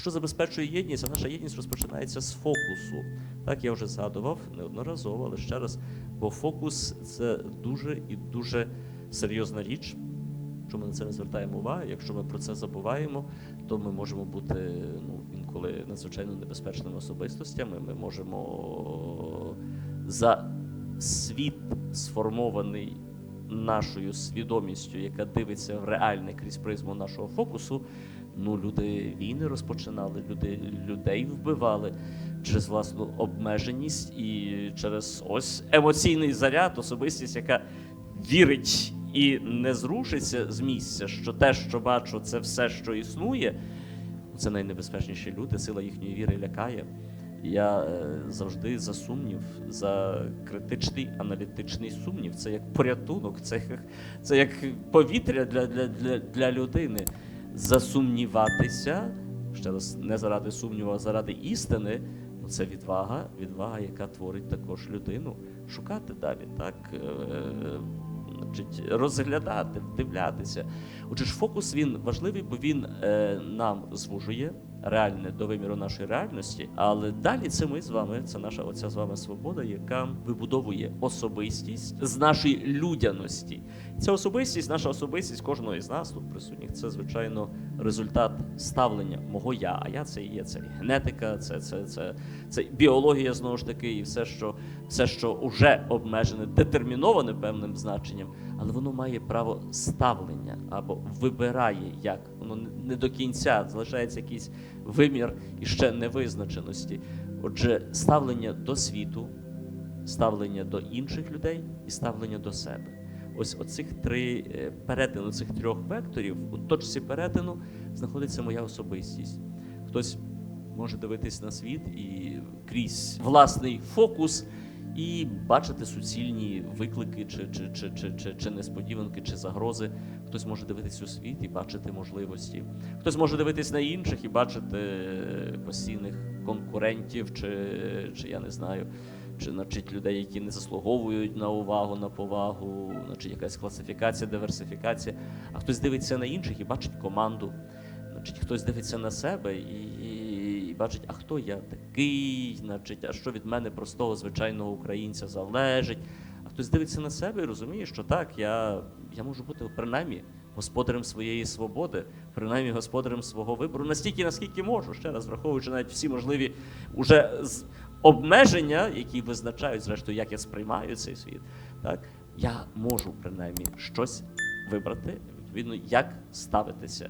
що забезпечує єдність? А наша єдність розпочинається з фокусу. Так я вже згадував неодноразово, але ще раз. Бо фокус це дуже і дуже серйозна річ. Якщо ми на це не звертаємо увагу, якщо ми про це забуваємо, то ми можемо бути ну, інколи надзвичайно небезпечними особистостями. Ми можемо за світ сформований нашою свідомістю, яка дивиться в реальне крізь призму нашого фокусу. Ну, люди війни розпочинали, люди людей вбивали через власну обмеженість і через ось емоційний заряд, особистість, яка вірить і не зрушиться з місця, що те, що бачу, це все, що існує. Це найнебезпечніші люди, сила їхньої віри лякає. Я е, завжди за сумнів, за критичний аналітичний сумнів. Це як порятунок, це як, це як повітря для, для, для, для людини. Засумніватися, ще раз, не заради сумніву, а заради істини. Ну, це відвага, відвага, яка творить також людину. Шукати далі, так? Значить, розглядати, вдивлятися. Отже, ж фокус він важливий, бо він е, нам звужує реальне до виміру нашої реальності. Але далі це ми з вами, це наша оця з вами свобода, яка вибудовує особистість з нашої людяності. Ця особистість, наша особистість кожного із нас тут присутніх, це звичайно результат ставлення мого я. А я це і є це і генетика, це, це, це, це біологія знову ж таки, і все, що все, що вже обмежене, детерміноване певним значенням, але воно має право ставлення або вибирає як. Воно не- до кінця залишається якийсь вимір іще невизначеності. Отже, ставлення до світу, ставлення до інших людей і ставлення до себе. Ось оцих три е, перетину, цих трьох векторів, у точці перетину знаходиться моя особистість. Хтось може дивитись на світ і крізь власний фокус і бачити суцільні виклики, чи, чи, чи, чи, чи, чи несподіванки, чи загрози. Хтось може дивитись у світ і бачити можливості. Хтось може дивитись на інших і бачити е, постійних конкурентів, чи, чи я не знаю, чи значить людей, які не заслуговують на увагу, на повагу, значить якась класифікація, диверсифікація. А хтось дивиться на інших і бачить команду. Значить, хтось дивиться на себе і, бачить, а хто я такий, значить, а що від мене простого звичайного українця залежить. А хтось дивиться на себе і розуміє, що так, я, я можу бути принаймні господарем своєї свободи, принаймні господарем свого вибору, настільки, наскільки можу, ще раз враховуючи навіть всі можливі уже обмеження, які визначають, зрештою, як я сприймаю цей світ. Так, я можу принаймні щось вибрати, відповідно, як ставитися